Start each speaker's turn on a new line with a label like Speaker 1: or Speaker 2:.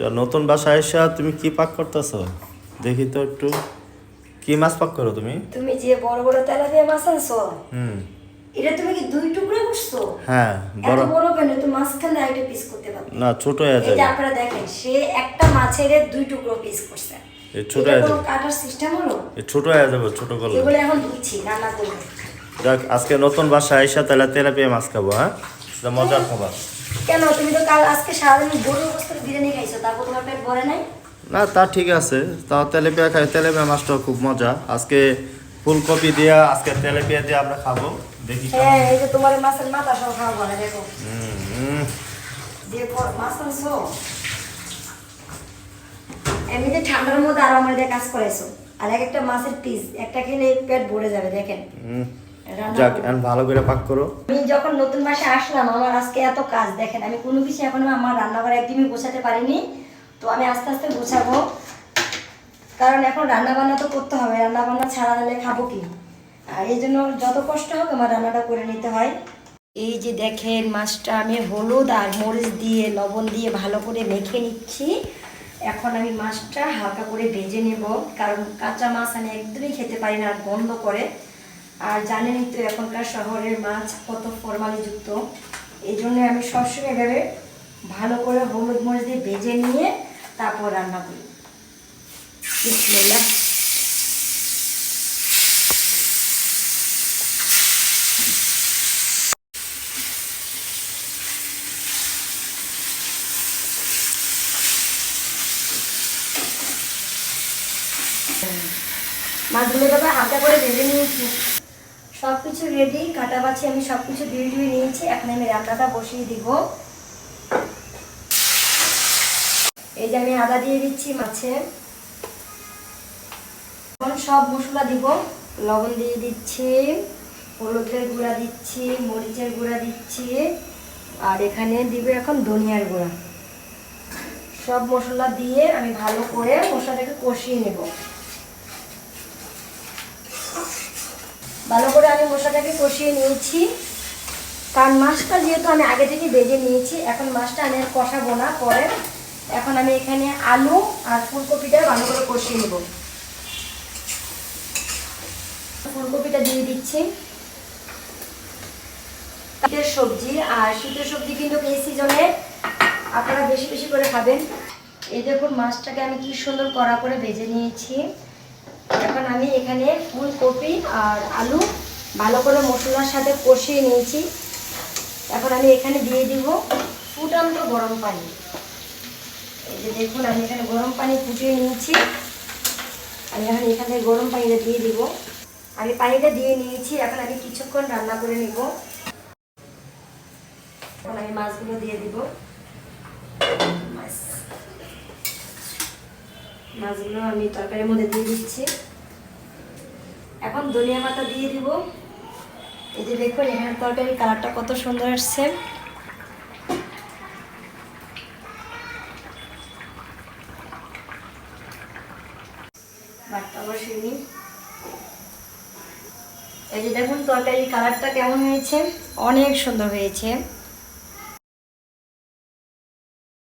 Speaker 1: নতুন বাসায় এসে তুমি কি পাক করতেছো? দেখি তো একটু। কি মাছ পাক করো তুমি?
Speaker 2: তুমি যে বড় বড় তেলা দিয়ে মাছ আনছো
Speaker 1: হুম।
Speaker 2: এটা তুমি কি দুই টুকরো করছ?
Speaker 1: হ্যাঁ বড়।
Speaker 2: বড় কেন? একটা পিস করতে
Speaker 1: না ছোট হয়ে যাবে।
Speaker 2: আপনারা দেখেন সে একটা মাছের দুই টুকরো পিস করছে।
Speaker 1: এই ছোট হয়ে যাবে।
Speaker 2: কাটার সিস্টেম হলো?
Speaker 1: এই ছোট হয়ে যাবে ছোট করলে।
Speaker 2: এগুলো এখন ধুচ্ছি রান্না করব।
Speaker 1: যাক আজকে নতুন বাসায় এসে তাহলে তেলাপিয়া মাছ খাব হ্যাঁ? এটা মজার খাবার।
Speaker 2: কেন? তুমি তো কাল আজকে সারাদিন গরুর বস্তার বিরিয়ানি খাইছো তারপর তোমার পেট ভরে নাই?
Speaker 1: না তা ঠিক আছে। তাও তেলাপিয়া খাই তেলাপিয়া মাছটাও খুব মজা। আজকে ফুলকপি দিয়া আজকে তেলাপিয়া দিয়ে আমরা খাব। দেখি
Speaker 2: হ্যাঁ এই যে তোমার মাছের মাথা সহ খাওয়া বলে দেখো।
Speaker 1: হুম, হুম।
Speaker 2: দিয়ে পর মাছ আনছো? এমনিতে ঠান্ডার মধ্যে আরও আমার দিয়ে কাজ করাইছো। আর এক একটা মাছের পিস একটা খেলে পেট ভরে যাবে দেখেন।
Speaker 1: হুম। যাক এখন ভালো করে পাক করো।
Speaker 2: আমি যখন নতুন মাসে আসলাম আমার আজকে এত কাজ দেখেন আমি কোনো কিছু এখন আমার রান্নাঘর একদমই গোছাতে পারিনি। তো আমি আস্তে আস্তে গোছাবো। কারণ এখন রান্না বান্না তো করতে হবে রান্না বান্না ছাড়া দিলে খাব কি? আর এই জন্য যত কষ্ট হোক আমার রান্নাটা করে নিতে হয়। এই যে দেখেন মাছটা আমি হলুদ আর মরিচ দিয়ে লবণ দিয়ে ভালো করে মেখে নিচ্ছি। এখন আমি মাছটা হালকা করে ভেজে নেব কারণ কাঁচা মাছ আমি একদমই খেতে পারি না আর গন্ধ করে। আর জানেনই তো এখনকার শহরের মাছ কত ফরমালিযুক্ত এই জন্য আমি সবসময় এভাবে ভালো করে হলুদ মরিচ দিয়ে ভেজে নিয়ে তারপর রান্না করি। মাছগুলো এভাবে হালকা করে ভেজে নিয়েছি। সব কিছু রেডি কাটা বাছি আমি সব কিছু দিয়ে দিয়ে নিয়েছি। এখন আমি রান্নাটা বসিয়ে দিব। এই যে আমি আদা দিয়ে দিচ্ছি মাছে। সব মশলা দিব। লবণ দিয়ে দিচ্ছি, হলুদের গুঁড়া দিচ্ছি, মরিচের গুঁড়া দিচ্ছি, আর এখানে দিব এখন ধনিয়ার গুঁড়া। সব মশলা দিয়ে আমি ভালো করে মশলাটাকে কষিয়ে নেব। ভালো করে আমি মশলাটাকে কষিয়ে নিয়েছি। কারণ মাছটা যেহেতু আমি আগে থেকে ভেজে নিয়েছি, এখন মাছটা আমি কষাবো না পরে। এখন আমি এখানে আলু আর ফুলকপিটা ভালো করে কষিয়ে নেব। ফুলকপিটা দিয়ে দিচ্ছি। শীতের সবজি, আর শীতের সবজি কিন্তু এই সিজনে আপনারা বেশি বেশি করে খাবেন। এই দেখুন মাছটাকে আমি কি সুন্দর কড়া করে ভেজে নিয়েছি। এখন আমি এখানে ফুলকপি আর আলু ভালো করে মশলার সাথে কষিয়ে নিয়েছি। এখন আমি এখানে দিয়ে দিব ফুটান্ত গরম পানি। এই যে দেখুন, আমি এখানে গরম পানি ফুটিয়ে নিয়েছি। আমি এখন এখানে গরম পানিটা দিয়ে দিব। আমি পানিটা দিয়ে নিয়েছি, এখন আমি কিছুক্ষণ রান্না করে নিব। এখন আমি মাছগুলো দিয়ে দিব। মাছগুলো আমি তরকারির মধ্যে দিয়ে দিচ্ছি। এখন ধনিয়া পাতা দিয়ে দিব। এই যে দেখুন, এখানে তরকারির কালারটা কত সুন্দর আসছে। এই যে দেখুন, তরকারির কালারটা কেমন হয়েছে? অনেক সুন্দর হয়েছে।